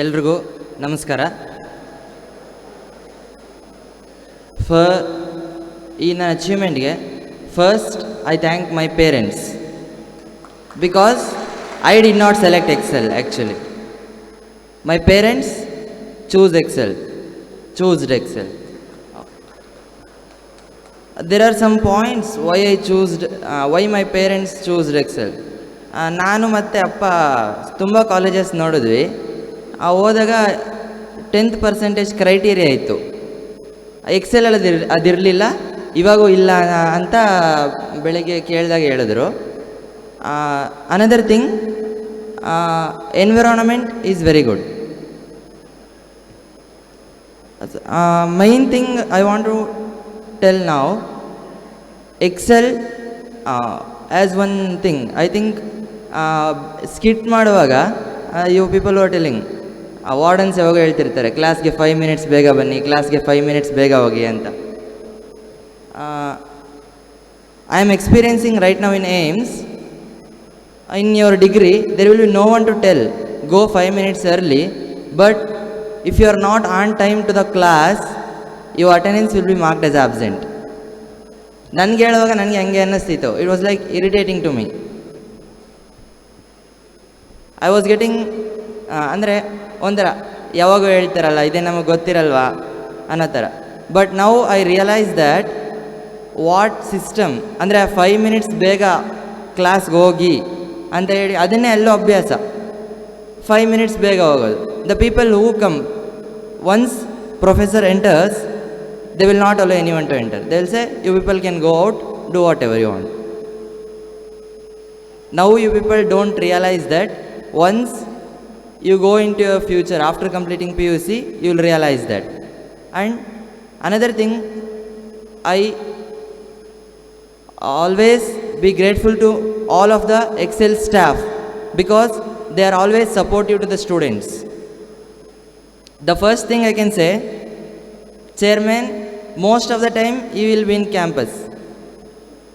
ಎಲ್ರಿಗೂ ನಮಸ್ಕಾರ. ಫ, ಈ ನನ್ನ ಅಚೀವ್ಮೆಂಟ್ಗೆ first I thank my parents because I did not select Excel actually my parents choose Excel choosed Excel there are some points why I choosed why my parents choosed Excel ನಾನು ಮತ್ತು ಅಪ್ಪ ತುಂಬ colleges ನೋಡಿದ್ವಿ. ಆ ಹೋದಾಗ tenth percentage criteria ಇತ್ತು. Excel ಅಲ್ಲಿ ಅದಿರಲಿಲ್ಲ, ಇವಾಗೂ ಇಲ್ಲ ಅಂತ ಬೆಳಗ್ಗೆ ಕೇಳಿದಾಗ ಹೇಳಿದ್ರು. Another thing environment is very good main thing I want to tell ನಾವು Excel as one thing I think skit ಮಾಡುವಾಗ you people are telling wardens ಯಾವಾಗ ಹೇಳ್ತಿರ್ತಾರೆ? ಕ್ಲಾಸ್ಗೆ ಫೈವ್ ಮಿನಿಟ್ಸ್ ಬೇಗ ಬನ್ನಿ ಕ್ಲಾಸ್ಗೆ ಫೈವ್ ಮಿನಿಟ್ಸ್ ಬೇಗ ಹೋಗಿ ಅಂತ. I am experiencing right now in AIMS in your degree there will be no one to tell go five minutes early but if you are not on time to the class your attendance will be marked as absent ನನಗೆ ಹೇಳುವಾಗ ನನಗೆ ಹಂಗೆ ಅನ್ನಿಸ್ತಿತ್ತು. It was like irritating to me I was getting ಅಂದರೆ ಒಂಥರ ಯಾವಾಗ ಹೇಳ್ತಾರಲ್ಲ, ಇದೇ ನಮಗೆ ಗೊತ್ತಿರಲ್ವಾ? ಅನ್ನೋ ಥರ. But now I realise that what system ಅಂದರೆ ಫೈವ್ ಮಿನಿಟ್ಸ್ ಬೇಗ ಕ್ಲಾಸ್ಗೆ ಹೋಗಿ ಅಂತ ಹೇಳಿ, ಅದನ್ನೇ ಎಲ್ಲೋ ಅಭ್ಯಾಸ. ಫೈವ್ ಮಿನಿಟ್ಸ್ ಬೇಗ ಹೋಗೋದು. The people who come once professor enters they will not allow anyone to enter they will say you people can go out do whatever you want now you people don't realise that once you go into your future after completing PUC, you will realize that. And another thing, I always be grateful to all of the Excel staff because they are always supportive to the students. The first thing I can say, Chairman, most of the time you will be in campus.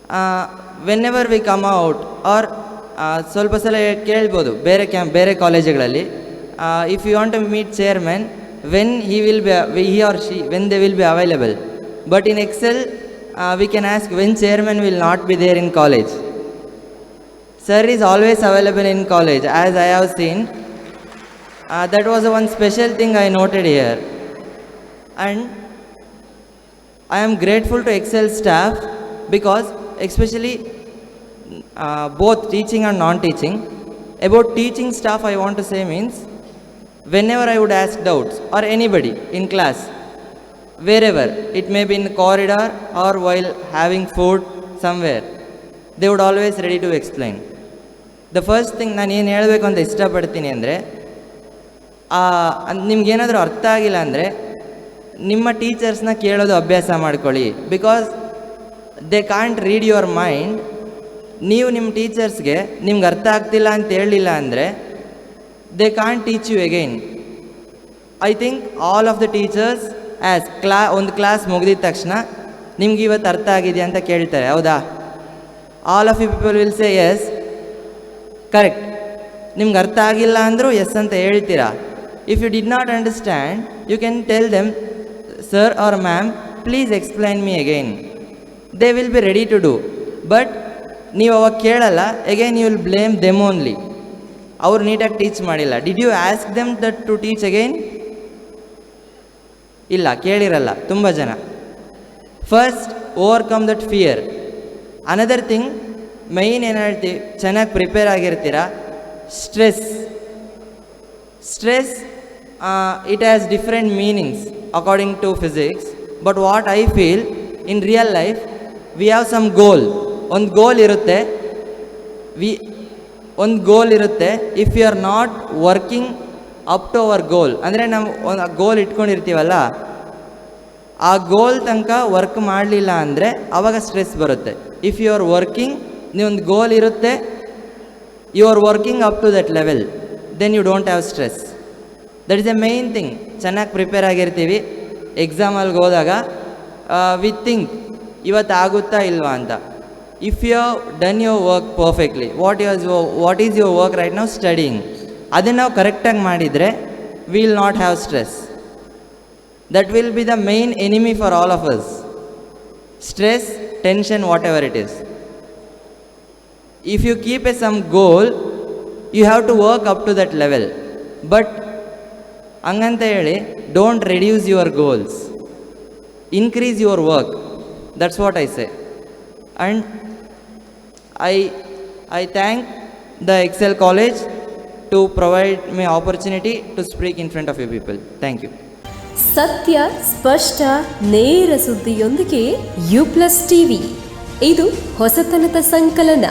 Uh, whenever we come out or ಸ್ವಲ್ಪ ಸಲ ಕೇಳ್ಬೋದು ಬೇರೆ camp ಬೇರೆ ಕಾಲೇಜುಗಳಲ್ಲಿ. If you want to meet chairman when he will be he or she when they will be available but in Excel we can ask when chairman will not be there in college sir is always available in college as I have seen that was one special thing I noted here and I am grateful to Excel staff because especially uh, both teaching and non-teaching. About teaching staff I want to say means whenever I would ask doubts or anybody in class, wherever, it may be in corridor or while having food somewhere, they would always ready to explain. The first thing ನಾನು ಏನು ಹೇಳಬೇಕು ಅಂತ ಇಷ್ಟಪಡ್ತೀನಿ ಅಂದರೆ ನಿಮ್ಗೇನಾದರೂ ಅರ್ಥ ಆಗಿಲ್ಲ ಅಂದರೆ ನಿಮ್ಮ ಟೀಚರ್ಸ್ನ ಕೇಳೋದು ಅಭ್ಯಾಸ ಮಾಡ್ಕೊಳ್ಳಿ because they can't read your mind ನೀವು ನಿಮ್ಮ ಟೀಚರ್ಸ್ಗೆ ನಿಮ್ಗೆ ಅರ್ಥ ಆಗ್ತಿಲ್ಲ ಅಂತ ಹೇಳಲಿಲ್ಲ ಅಂದರೆ they can't teach you again I think all of the teachers as class ಒಂದು ಕ್ಲಾಸ್ ಮುಗಿದಿದ ತಕ್ಷಣ ನಿಮ್ಗೆ ಇವತ್ತು ಅರ್ಥ ಆಗಿದೆ ಅಂತ ಕೇಳ್ತಾರೆ, ಹೌದಾ? All of you people will say yes correct ನಿಮ್ಗೆ ಅರ್ಥ ಆಗಿಲ್ಲ ಅಂದರೂ ಎಸ್ ಅಂತ ಹೇಳ್ತೀರಾ? If you did not understand you can tell them sir or ma'am please explain me again they will be ready to do but ನೀವು ಅವಾಗ ಕೇಳಲ್ಲ again you will blame them only ಅವ್ರು ನೀಟಾಗಿ ಟೀಚ್ ಮಾಡಿಲ್ಲ. Did you ask them that to teach again ಇಲ್ಲ, ಕೇಳಿರಲ್ಲ, ತುಂಬ ಜನ. First overcome that fear another thing main ಏನು ಹೇಳ್ತೀವಿ ಚೆನ್ನಾಗಿ prepare ಆಗಿರ್ತೀರ? Stress stress it has different meanings according to physics but what I feel in real life we have some goal ಒಂದು goal ಇರುತ್ತೆ. We, ಒಂದು ಗೋಲ್ ಇರುತ್ತೆ. If you are not working up to our goal ಅಂದರೆ ನಾವು ಒಂದು ಗೋಲ್ ಇಟ್ಕೊಂಡಿರ್ತೀವಲ್ಲ, ಆ ಗೋಲ್ ತನಕ ವರ್ಕ್ ಮಾಡಲಿಲ್ಲ ಅಂದರೆ ಆವಾಗ ಸ್ಟ್ರೆಸ್ ಬರುತ್ತೆ. ಇಫ್ ಯು ಆರ್ ವರ್ಕಿಂಗ್ ನೀವೊಂದು ಗೋಲ್ ಇರುತ್ತೆ you are working up to that level then you don't have stress that is a main thing ಚೆನ್ನಾಗಿ ಪ್ರಿಪೇರ್ ಆಗಿರ್ತೀವಿ. ಎಕ್ಸಾಮಲ್ಗೆ ಹೋದಾಗ ವಿ ಥಿಂಕ್ ಇವತ್ತು ಆಗುತ್ತಾ ಇಲ್ವಾ ಅಂತ. If you done your work perfectly what your what is your work right ನಾವು studying ಅದನ್ನು ನಾವು ಕರೆಕ್ಟಾಗಿ ಮಾಡಿದರೆ we will not have stress. That will be the main enemy for all of us. Stress, tension, whatever it is. If you keep a some goal, you have to work up to that level. But ಹಂಗಂತ ಹೇಳಿ don't reduce your goals increase your work that's what I say and I I thank the Excel College to provide my opportunity to speak in front of you people thank you ಸತ್ಯ, ಸ್ಪಷ್ಟ, ನೇರ ಸುದ್ದಿಯೊಂದಿಗೆ U plus TV ಇದು ಹೊಸತನದ ಸಂಕಲನ.